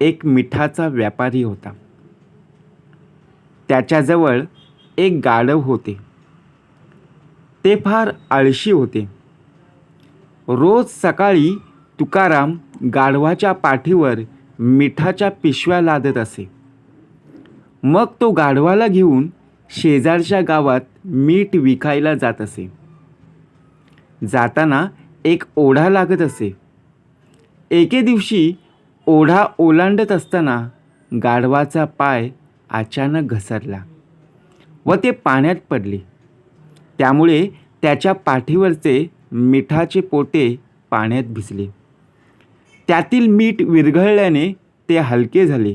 एक मिठाचा व्यापारी होता. त्याच्याजवळ एक गाढव होते. ते फार आळशी होते. रोज सकाळी तुकाराम गाढवाच्या पाठीवर मिठाच्या पिशव्या लादत असे. मग तो गाढवाला घेऊन शेजारच्या गावात मीठ विकायला जात असे. जाताना एक ओढा लागत असे. एके दिवशी ओढा ओलांडत असताना गाढवाचा पाय अचानक घसरला व ते पाण्यात पडले. त्यामुळे त्याच्या पाठीवरचे मिठाचे पोटे पाण्यात भिजले. त्यातील मीठ विरघळल्याने ते हलके झाले.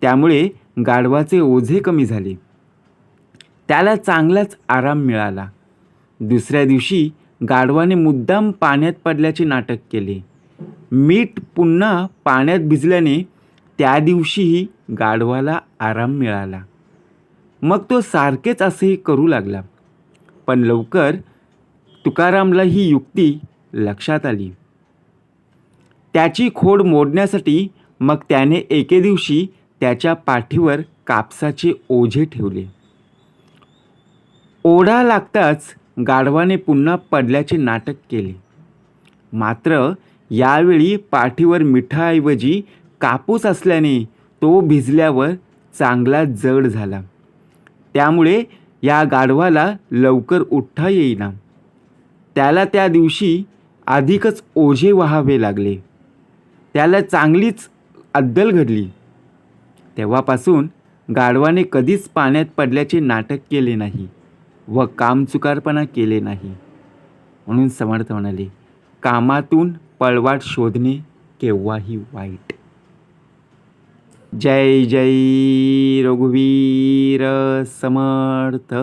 त्यामुळे गाढवाचे ओझे कमी झाले. त्याला चांगलाच आराम मिळाला. दुसऱ्या दिवशी गाढवाने मुद्दाम पाण्यात पडल्याचे नाटक केले. मीठ पुन्हा पाण्यात भिजल्याने त्या दिवशीही गाढवाला आराम मिळाला. मग तो सारखेच असेही करू लागला. पण लवकर तुकारामला ही युक्ती लक्षात आली. त्याची खोड मोडण्यासाठी मग त्याने एके दिवशी त्याच्या पाठीवर कापसाचे ओझे ठेवले. ओढा लागताच गाढवाने पुन्हा पडल्याचे नाटक केले. मात्र यावेळी पाठीवर मिठाऐवजी कापूस असल्याने तो भिजल्यावर चांगला जड झाला. त्यामुळे या गाढवाला लवकर उठता येईना. त्याला त्या दिवशी अधिकच ओझे व्हावे लागले. त्याला चांगलीच अद्दल घडली. तेव्हापासून गाढवाने कधीच पाण्यात पडल्याचे नाटक केले नाही व कामचुकारपणा केले नाही. म्हणून समर्थ म्हणाले कामातून पळवाट शोधणे केव्हाही वाईट. जय जय रघुवीर समर्थ.